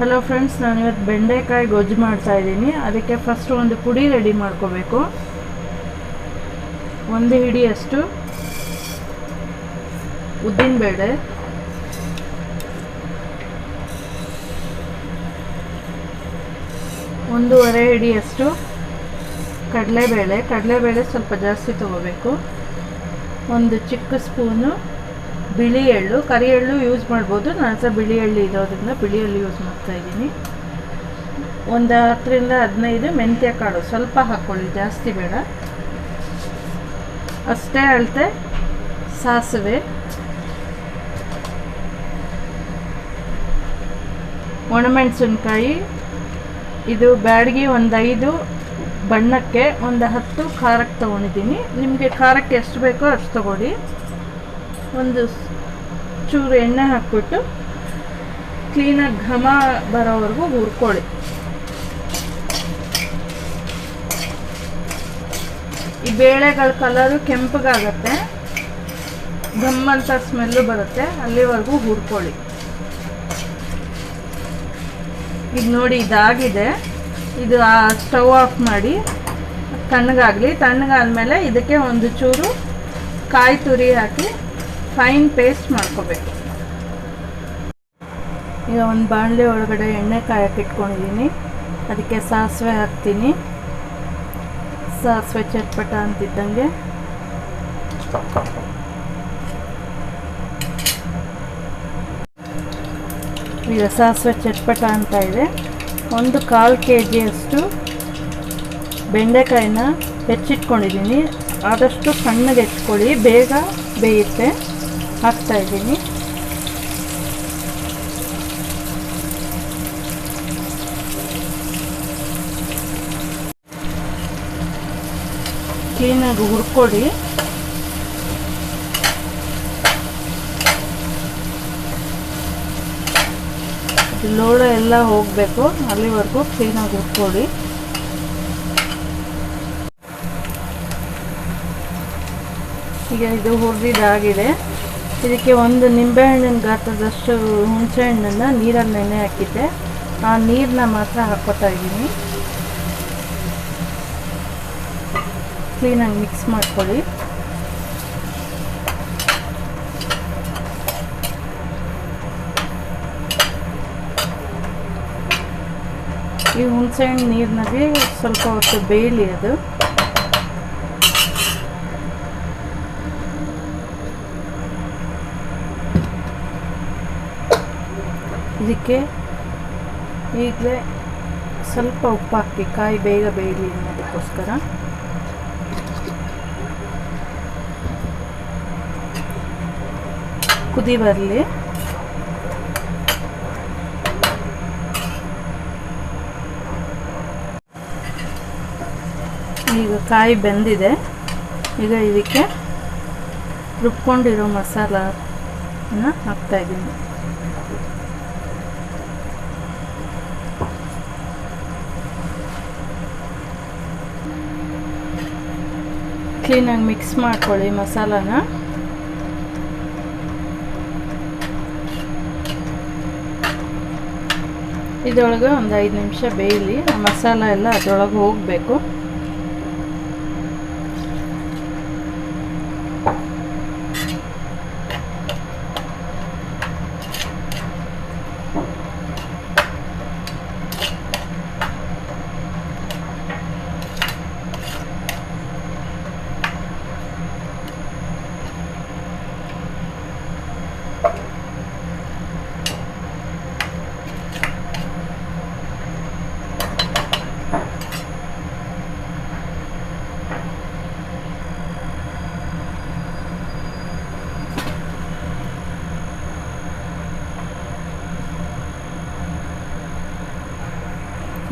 Hello friends ನಾನು ಇವತ್ತು ಬೆಂಡೆಕಾಯಿ ಗೊಜ್ಜು ಮಾಡ್ತಾ ಇದ್ದೀನಿ. ಅದಕ್ಕೆ ಫಸ್ಟ್ ಒಂದು ಪುಡಿ ರೆಡಿ ಮಾಡ್ಕೋಬೇಕು. ಒಂದು ಹಿಡಿಯಷ್ಟು ಉದ್ದಿನಬೇಳೆ ಒಂದೂವರೆ ಹಿಡಿಯಷ್ಟು ಕಡಲೆಬೇಳೆ. ಕಡಲೆಬೇಳೆ ಸ್ವಲ್ಪ ಜಾಸ್ತಿ ತಗೋಬೇಕು. ಒಂದು ಚಿಕ್ಕ ಸ್ಪೂನು ಬಿಳಿ ಎಳ್ಳು, ಕರಿ ಎಳ್ಳು ಯೂಸ್ ಮಾಡ್ಬೋದು. ನನ್ನ ಹತ್ರ ಬಿಳಿ ಎಳ್ಳು ಇರೋದ್ರಿಂದ ಬಿಳಿ ಎಳ್ಳು ಯೂಸ್ ಮಾಡ್ತಾ ಇದ್ದೀನಿ. ಒಂದು ಹತ್ತರಿಂದ ಹದಿನೈದು ಮೆಂತ್ಯ ಕಾಳು. ಸ್ವಲ್ಪ ಹಾಕ್ಕೊಳ್ಳಿ ಜಾಸ್ತಿ ಬೇಡ. ಅಷ್ಟೇ ಅಳತೆ. ಸಾಸಿವೆ. ಒಣಮೆಣಸಿನ್ಕಾಯಿ. ಇದು ಬ್ಯಾಡಗಿ ಒಂದು ಐದು, ಬಣ್ಣಕ್ಕೆ ಒಂದು ಹತ್ತು, ಖಾರಕ್ಕೆ ತೊಗೊಂಡಿದ್ದೀನಿ. ನಿಮಗೆ ಖಾರಕ್ಕೆ ಎಷ್ಟು ಬೇಕೋ ಅಷ್ಟು ತೊಗೊಳ್ಳಿ. ಒಂದು ಚೂರು ಎಣ್ಣೆ ಹಾಕ್ಬಿಟ್ಟು ಕ್ಲೀನಾಗಿ ಘಮ ಬರೋವರೆಗೂ ಹುರ್ಕೊಳ್ಳಿ. ಈ ಬೇಳೆಗಳ ಕಲರು ಕೆಂಪಗಾಗತ್ತೆ. ಅಂತ ಸ್ಮೆಲ್ಲು ಬರುತ್ತೆ. ಅಲ್ಲಿವರೆಗೂ ಹುರ್ಕೊಳ್ಳಿ. ಈಗ ನೋಡಿ ಇದಾಗಿದೆ. ಇದು ಆ ಸ್ಟವ್ ಆಫ್ ಮಾಡಿ ತಣ್ಣಗಾಗಲಿ. ತಣ್ಣಗಾದ್ಮೇಲೆ ಇದಕ್ಕೆ ಒಂದು ಚೂರು ಕಾಯಿ ತುರಿ ಹಾಕಿ ಫೈನ್ ಪೇಸ್ಟ್ ಮಾಡ್ಕೋಬೇಕು. ಈಗ ಒಂದು ಬಾಣಲೆ ಒಳಗಡೆ ಎಣ್ಣೆ ಕಾಯಕ್ಕೆ ಇಟ್ಕೊಂಡಿದ್ದೀನಿ ಅದಕ್ಕೆ ಸಾಸಿವೆ ಹಾಕ್ತೀನಿ. ಸಾಸಿವೆ ಚಟ್ಪಟ ಅಂತಿದ್ದಂಗೆ. ಈಗ ಸಾಸಿವೆ ಚಟ್ಪಟ ಅಂತ ಇದೆ. ಒಂದು ಕಾಲು ಕೆ ಜಿಯಷ್ಟು ಬೆಂಡೆಕಾಯಿನ ಹೆಚ್ಚಿಟ್ಕೊಂಡಿದ್ದೀನಿ ಆದಷ್ಟು ಸಣ್ಣಗೆ ಹೆಚ್ಕೊಳ್ಳಿ ಬೇಗ ಬೇಯುತ್ತೆ. ಹಾಕ್ತಾ ಇದ್ದೀನಿ. ಕ್ಲೀನಾಗಿ ಹುರ್ಕೊಡಿ. ಇದು ಲೋಳ ಎಲ್ಲ ಹೋಗಬೇಕು ಅಲ್ಲಿವರೆಗೂ ಕ್ಲೀನಾಗಿ ಹುರ್ಕೊಡಿ. ಈಗ ಇದು ಹುರಿದಿದ್ದಾಗಿದೆ. ಇದಕ್ಕೆ ಒಂದು ನಿಂಬೆಹಣ್ಣಿನ ಗಾತ್ರದಷ್ಟು ಹುಣಸೆ ಹಣ್ಣನ್ನು ನೀರಲ್ಲಿ ನೆನೆ ಹಾಕಿದ್ದೆ. ಆ ನೀರನ್ನ ಮಾತ್ರ ಹಾಕ್ಕೋತಾ ಇದ್ದೀನಿ. ಕ್ಲೀನಾಗಿ ಮಿಕ್ಸ್ ಮಾಡ್ಕೊಳ್ಳಿ. ಈ ಹುಣಸೆಹಣ್ಣು ನೀರಿನಲ್ಲಿ ಸ್ವಲ್ಪ ಹೊತ್ತು ಬೇಯಲಿ ಅದು. ಇದಕ್ಕೆ ಈಗಲೇ ಸ್ವಲ್ಪ ಉಪ್ಪು ಹಾಕಿ ಕಾಯಿ ಬೇಗ ಬೇಯಲಿ ಅನ್ನೋದಕ್ಕೋಸ್ಕರ. ಕುದಿ ಬರಲಿ. ಈಗ ಕಾಯಿ ಬೆಂದಿದೆ. ಈಗ ಇದಕ್ಕೆ ರುಬ್ಕೊಂಡಿರೋ ಮಸಾಲ ಹಾಕ್ತಾ ಇದ್ದೀನಿ. ಕ್ಲೀನಾಗಿ ಮಿಕ್ಸ್ ಮಾಡ್ಕೊಳ್ಳಿ ಮಸಾಲಾನ ಇದರೊಳಗೆ ಒಂದು ಐದು ನಿಮಿಷ ಬೇಯಲಿ ಆ ಮಸಾಲ ಎಲ್ಲ ಅದರೊಳಗೆ ಹೋಗಬೇಕು.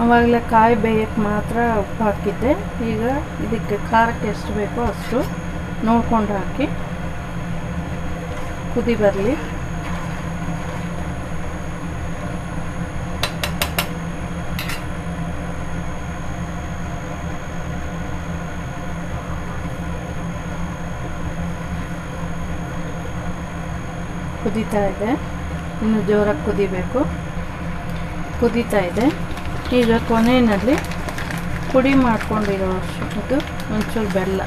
ಆವಾಗಲೇ ಕಾಯಿ ಬೇಯಕ್ಕೆ ಮಾತ್ರ ಉಪ್ಪು ಹಾಕಿದ್ದೆ. ಈಗ ಇದಕ್ಕೆ ಖಾರಕ್ಕೆ ಎಷ್ಟು ಬೇಕೋ ಅಷ್ಟು ನೋಡ್ಕೊಂಡು ಹಾಕಿ ಕುದಿ ಬರಲಿ. ಕುದೀತಾ ಇದೆ. ಇನ್ನು ಜೋರಾಗಿ ಕುದಿಬೇಕು. ಕುದೀತಾ ಇದೆ. ಈಗ ಕೊನೆಯಲ್ಲಿ ಪುಡಿ ಮಾಡ್ಕೊಂಡಿರೋ ಇದು ಒಂಚೂರು ಬೆಲ್ಲ.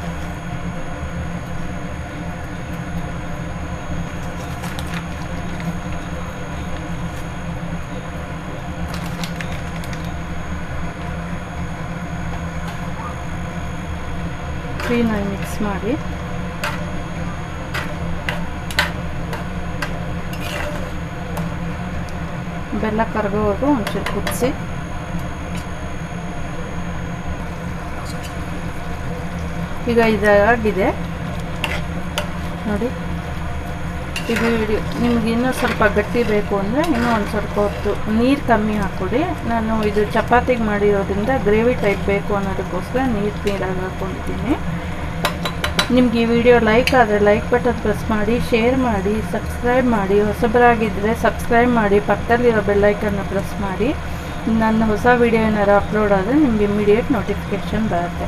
ಕ್ಲೀನಾಗಿ ಮಿಕ್ಸ್ ಮಾಡಿ. ಬೆಲ್ಲ ಕರಗೋವರೆಗೂ ಒಂಚೂರು ಕುದಿಸಿ. ಈಗ ಇದಾಗಿದೆ ನೋಡಿ. ಇದು ನಿಮ್ಗೆ ಇನ್ನೂ ಸ್ವಲ್ಪ ಗಟ್ಟಿ ಬೇಕು ಅಂದರೆ ಇನ್ನೂ ಒಂದು ಸ್ವಲ್ಪ ಹೊತ್ತು ನೀರು ಕಮ್ಮಿ ಹಾಕ್ಕೊಡಿ. ನಾನು ಇದು ಚಪಾತಿಗೆ ಮಾಡಿರೋದ್ರಿಂದ ಗ್ರೇವಿ ಟೈಪ್ ಬೇಕು ಅನ್ನೋದಕ್ಕೋಸ್ಕರ ನೀರು ನೀರಾಗಿ ಹಾಕ್ಕೊಂಡಿದ್ದೀನಿ ನಿಮ್ಗೆ ಈ ವಿಡಿಯೋ ಲೈಕ್ ಆದರೆ ಲೈಕ್ ಬಟನ್ ಪ್ರೆಸ್ ಮಾಡಿ ಶೇರ್ ಮಾಡಿ ಸಬ್ಸ್ಕ್ರೈಬ್ ಮಾಡಿ. ಹೊಸಬರಾಗಿದ್ದರೆ ಸಬ್ಸ್ಕ್ರೈಬ್ ಮಾಡಿ, ಪಕ್ಕದಲ್ಲಿರೋ ಬೆಲ್ಲೈಕನ್ನು ಪ್ರೆಸ್ ಮಾಡಿ. ನನ್ನ ಹೊಸ ವಿಡಿಯೋ ಏನಾರು ಅಪ್ಲೋಡ್ ಆದರೆ ನಿಮಗೆ ಇಮಿಡಿಯೇಟ್ ನೋಟಿಫಿಕೇಷನ್ ಬರುತ್ತೆ.